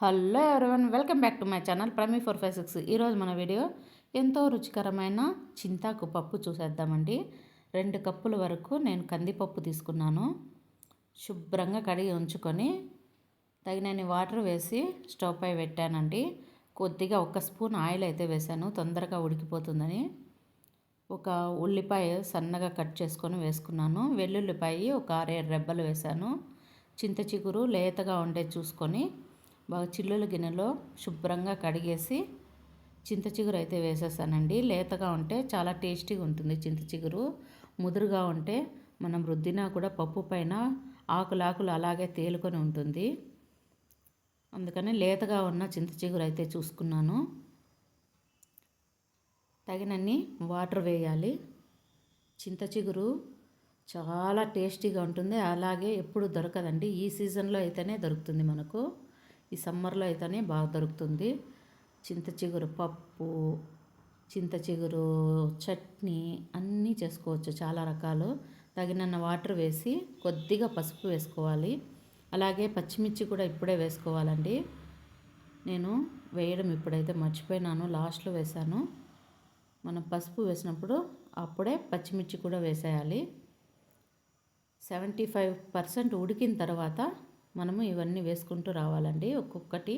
Hello everyone welcome back to my channel Prami four five six. ఈరోజు మన video ఎంతో రుచికరమైన చింతాకు పప్పు చూసేద్దామండి. రెండు కప్పుల వరకు నేను కందిపప్పు తీసుకున్నాను. శుభ్రంగా కడిగి ఉంచుకొని తగినన్ని వాటర్ వేసి స్టవ్ పై పెట్టానండి. కొద్దిగా ఒక స్పూన్ ఆయిల్ అయితే వేసాను తొందరగా ఉడికిపోతుందని ఒక ఉల్లిపాయ సన్నగా కట్ చేసుకొని వేసుకున్నాను. వెల్లుల్లిపాయ ఒక ఆరేడు రెబ్బలు వేశాను. చింత చిగురు లేతగా ఉండే చూసుకొని బాగా చిల్లుల గిన్నెలో శుభ్రంగా కడిగేసి చింత చిగురు అయితే వేసేసానండి లేతగా ఉంటే చాలా టేస్టీగా ఉంటుంది చింత చిగురు. ముదురుగా ఉంటే మనం రుద్దినా కూడా పప్పు పైన ఆకులాకులు అలాగే తేలుకొని ఉంటుంది. అందుకని లేతగా ఉన్న చింత చిగురు అయితే చూసుకున్నాను. తగినన్ని వాటర్ వేయాలి. చింత చిగురు చాలా టేస్టీగా ఉంటుంది. అలాగే ఎప్పుడు దొరకదండి. ఈ సీజన్లో అయితేనే దొరుకుతుంది మనకు. ఈ సమ్మర్లో అయితేనే బాగా దొరుకుతుంది. చింత చిగురు పప్పు చింత చిగురు చట్నీ అన్నీ చేసుకోవచ్చు చాలా రకాలు. తగినన్న వాటర్ వేసి కొద్దిగా పసుపు వేసుకోవాలి. అలాగే పచ్చిమిర్చి కూడా ఇప్పుడే వేసుకోవాలండి. నేను వేయడం ఇప్పుడైతే మర్చిపోయినాను లాస్ట్లో వేసాను మనం పసుపు వేసినప్పుడు అప్పుడే పచ్చిమిర్చి కూడా వేసేయాలి. సెవెంటీ ఫైవ్ పర్సెంట్ ఉడికిన తర్వాత మనము ఇవన్నీ వేసుకుంటూ రావాలండి. ఒక్కొక్కటి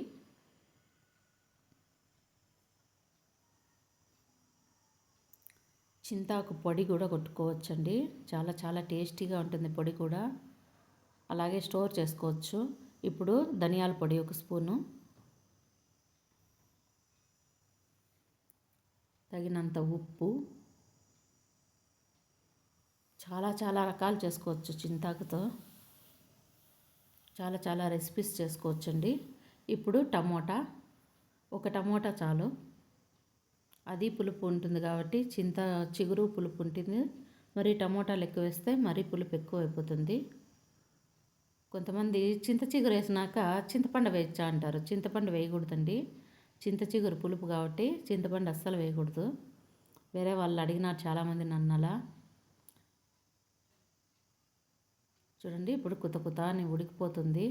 చింతాకు పొడి కూడా కొట్టుకోవచ్చండి. చాలా చాలా టేస్టీగా ఉంటుంది పొడి కూడా. అలాగే స్టోర్ చేసుకోవచ్చు. ఇప్పుడు ధనియాల పొడి ఒక స్పూను. తగినంత ఉప్పు. చాలా చాలా రకాలు చేసుకోవచ్చు చింతాకుతో. చాలా చాలా రెసిపీస్ చేసుకోవచ్చండి. ఇప్పుడు టమోటా ఒక టమోటా చాలు. అది పులుపు ఉంటుంది కాబట్టి చింత చిగురు పులుపు ఉంటుంది. మరి టమోటాలు ఎక్కువ వేస్తే మరీ పులుపు ఎక్కువ అయిపోతుంది. కొంతమంది చింత చిగురు వేసినాక చింతపండు వేయచ్చా అంటారు. చింతపండు వేయకూడదండి. చింత చిగురు పులుపు కాబట్టి చింతపండు అస్సలు వేయకూడదు. వేరే వాళ్ళు అడిగినారు చాలామంది నన్ను అలా. చూడండి ఇప్పుడు కుత కుత అని ఉడికిపోతుంది.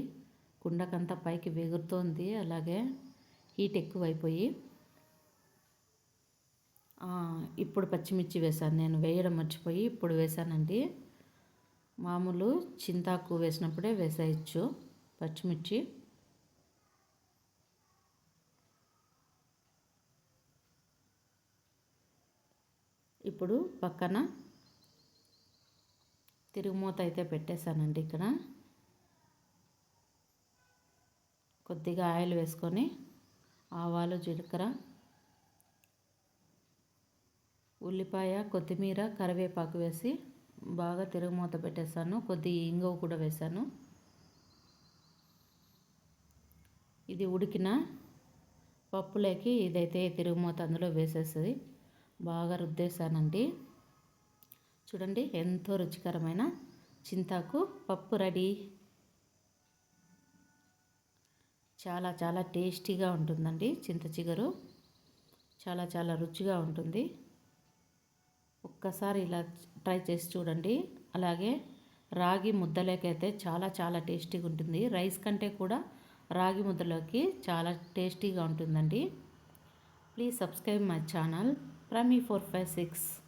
కుండకంతా పైకి వెగురుతోంది. అలాగే హీట్ ఎక్కువైపోయి. ఇప్పుడు పచ్చిమిర్చి వేశాను. నేను వేయడం మర్చిపోయి ఇప్పుడు వేశానండి. మామూలు చింతాకు వేసినప్పుడే వేసేయచ్చు పచ్చిమిర్చి. ఇప్పుడు పక్కన తిరుగుమూత అయితే పెట్టేశానండి ఇక్కడ. కొద్దిగా ఆయిల్ వేసుకొని ఆవాలు జీలకర్ర ఉల్లిపాయ కొత్తిమీర కరివేపాకు వేసి బాగా తిరుగుమూత పెట్టేశాను. కొద్ది ఇంగువ కూడా వేశాను. ఇది ఉడికిన పప్పులోకి ఇదైతే తిరుగుమూత అందులో వేసేస్తుంది బాగా రుద్దేశానండి. చూడండి ఎంతో రుచికరమైన చింతాకు పప్పు రెడీ. చాలా చాలా టేస్టీగా ఉంటుందండి చింత చిగురు. చాలా చాలా రుచిగా ఉంటుంది. ఒక్కసారి ఇలా ట్రై చేసి చూడండి. అలాగే రాగి ముద్దలోకైతే చాలా చాలా టేస్టీగా ఉంటుంది. రైస్ కంటే కూడా రాగి ముద్దలోకి చాలా టేస్టీగా ఉంటుందండి. Please subscribe my channel Prami four five six.